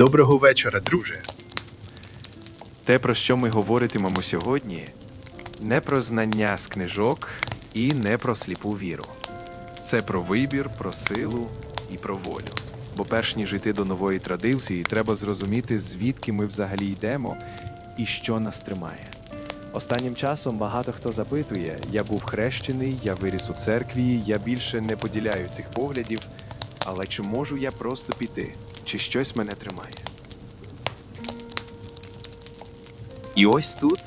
Доброго вечора, друже. Те, про що ми говоритимемо сьогодні, не про знання з книжок і не про сліпу віру. Це про вибір, про силу і про волю. Бо перш ніж йти до нової традиції, треба зрозуміти, звідки ми взагалі йдемо і що нас тримає. Останнім часом багато хто запитує: я був хрещений, я виріс у церкві, я більше не поділяю цих поглядів, але чи можу я просто піти? Чи щось мене тримає? І ось тут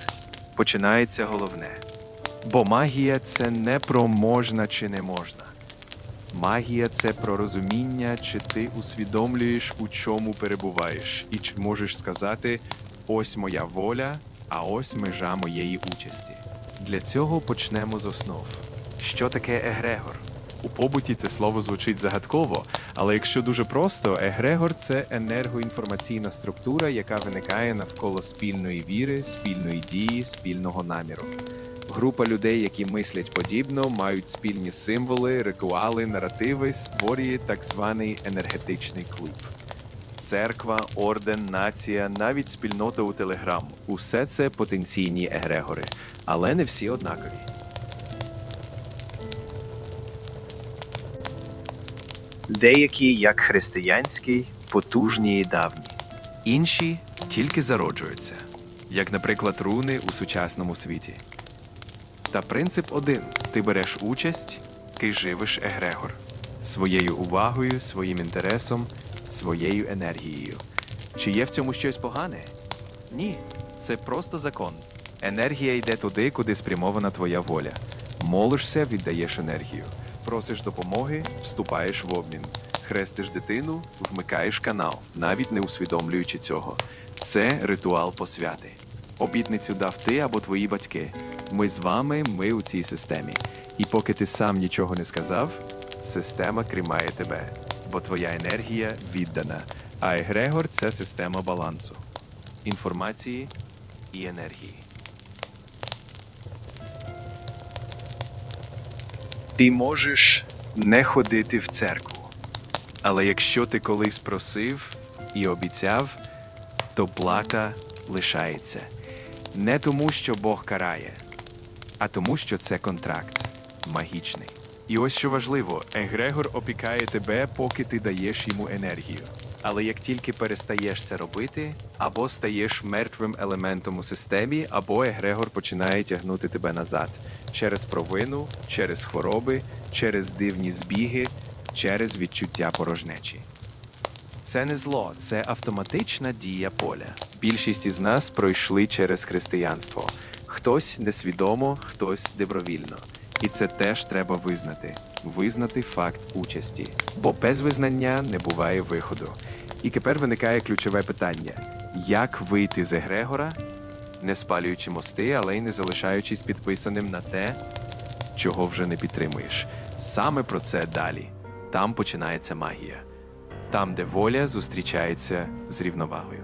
починається головне. Бо магія це не про можна чи не можна. Магія це про розуміння, чи ти усвідомлюєш, у чому перебуваєш, і чи можеш сказати ось моя воля, а ось межа моєї участі. Для цього почнемо з основ. Що таке егрегор? У побуті це слово звучить загадково, але якщо дуже просто, егрегор це енергоінформаційна структура, яка виникає навколо спільної віри, спільної дії, спільного наміру. Група людей, які мислять подібно, мають спільні символи, ритуали, наративи, створює так званий енергетичний клуб. Церква, орден, нація, навіть спільнота у Телеграм усе це потенційні егрегори, але не всі однакові. Деякі, як християнський, потужні і давні, інші тільки зароджуються, як, наприклад, руни у сучасному світі. Та принцип один: ти береш участь, ти живиш егрегор своєю увагою, своїм інтересом, своєю енергією. Чи є в цьому щось погане? Ні, це просто закон. Енергія йде туди, куди спрямована твоя воля. Молишся, віддаєш енергію. Просиш допомоги, вступаєш в обмін. Хрестиш дитину, вмикаєш канал, навіть не усвідомлюючи цього. Це ритуал посвяти. Обітницю дав ти або твої батьки. Ми з вами, ми у цій системі. І поки ти сам нічого не сказав, система тримає тебе, бо твоя енергія віддана. А егрегор це система балансу, інформації і енергії. Ти можеш не ходити в церкву. Але якщо ти колись просив і обіцяв, то плата лишається. Не тому, що Бог карає, а тому, що це контракт магічний. І ось що важливо: Егрегор опікає тебе, поки ти даєш йому енергію. Але як тільки перестаєш це робити, або стаєш мертвим елементом у системі, або Егрегор починає тягнути тебе назад через провину, через хвороби, через дивні збіги, через відчуття порожнечі. Це не зло, це автоматична дія поля. Більшість із нас пройшли через християнство. Хтось несвідомо, хтось добровільно. І це теж треба визнати. Визнати факт участі. Бо без визнання не буває виходу. І тепер виникає ключове питання: як вийти з Егрегора, не спалюючи мости, але й не залишаючись підписаним на те, чого вже не підтримуєш. Саме про це далі. Там починається магія там, де воля зустрічається з рівновагою.